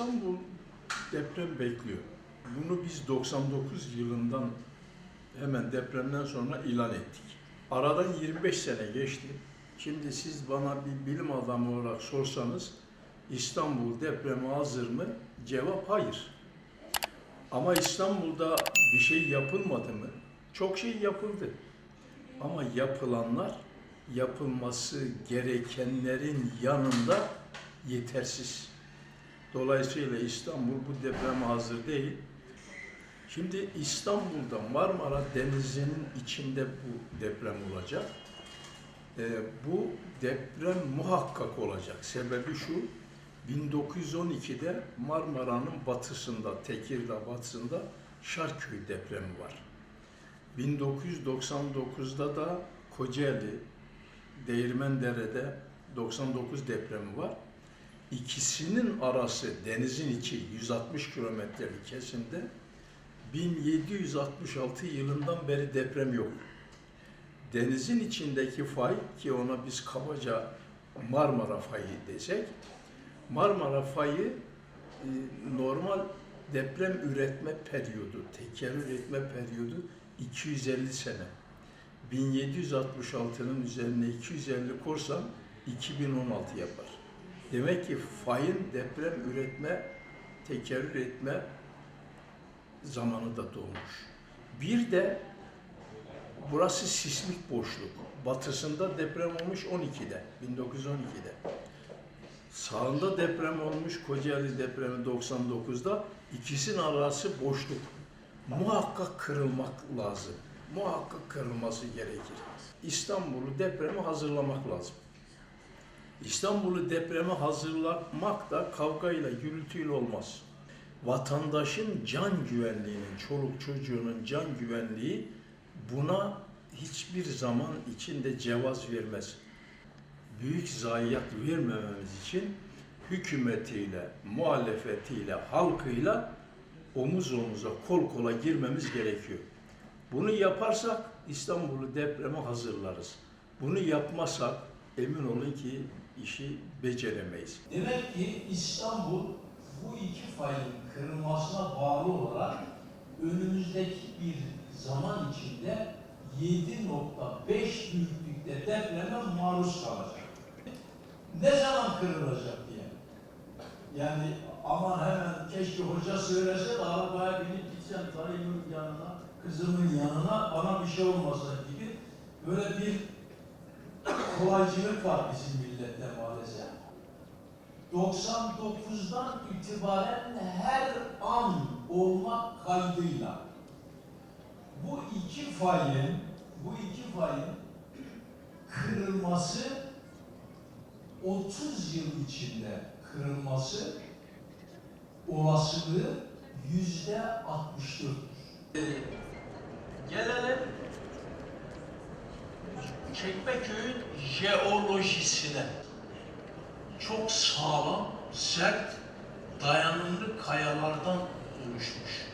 İstanbul deprem bekliyor. Bunu biz 99 yılından hemen depremden sonra ilan ettik. Aradan 25 sene geçti. Şimdi siz bana bir bilim adamı olarak sorsanız İstanbul depreme hazır mı? Cevap hayır. Ama İstanbul'da bir şey yapılmadı mı? Çok şey yapıldı. Ama yapılanlar yapılması gerekenlerin yanında yetersiz. Dolayısıyla İstanbul bu depreme hazır değil. Şimdi İstanbul'da Marmara Denizi'nin içinde bu deprem olacak. Ee, bu deprem muhakkak olacak. Sebebi şu, 1912'de Marmara'nın batısında, Tekirdağ batısında Şarköy depremi var. 1999'da da Kocaeli, Değirmendere'de 99 depremi var. İkisinin arası denizin içi 160 kilometrelik kesimde 1766 yılından beri deprem yok. Denizin içindeki fay ki ona biz kabaca Marmara fayı desek, Marmara fayı e, normal deprem üretme periyodu, tekerrür üretme periyodu 250 sene. 1766'nın üzerine 250 korsan 2016 yapar. Demek ki fayın deprem üretme, tekerrür etme zamanı da dolmuş. Bir de burası sismik boşluk. Batısında deprem olmuş 12'de, 1912'de. Sağında deprem olmuş Kocaeli depremi 99'da. İkisinin arası boşluk. Muhakkak kırılmak lazım. Muhakkak kırılması gerekir. İstanbul'u depreme hazırlamak lazım. İstanbul'u depreme hazırlamak da kavgayla, gürültüyle olmaz. Vatandaşın can güvenliğinin, çoluk çocuğunun can güvenliği buna hiçbir zaman içinde cevaz vermez. Büyük zayiat vermememiz için hükümetiyle, muhalefetiyle, halkıyla omuz omuza, kol kola girmemiz gerekiyor. Bunu yaparsak İstanbul'u depreme hazırlarız. Bunu yapmasak emin olun ki işi beceremeyiz. Demek ki İstanbul bu iki fayın kırılmasına bağlı olarak önümüzdeki bir zaman içinde 7.5 büyüklükte depreme maruz kalacak. Ne zaman kırılacak diye. Yani aman hemen keşke hoca söylese de arabaya binip gitsem dayımın yanına, kızımın yanına bana bir şey olmasa gibi böyle bir kolaycılık var bizim millette maalesef. 99'dan itibaren her an olmak kaydıyla bu iki fayın bu iki fayın kırılması 30 yıl içinde kırılması olasılığı yüzde 64'tür. Gelelim Çekmeköy'ün jeolojisine çok sağlam, sert, dayanımlı kayalardan oluşmuş.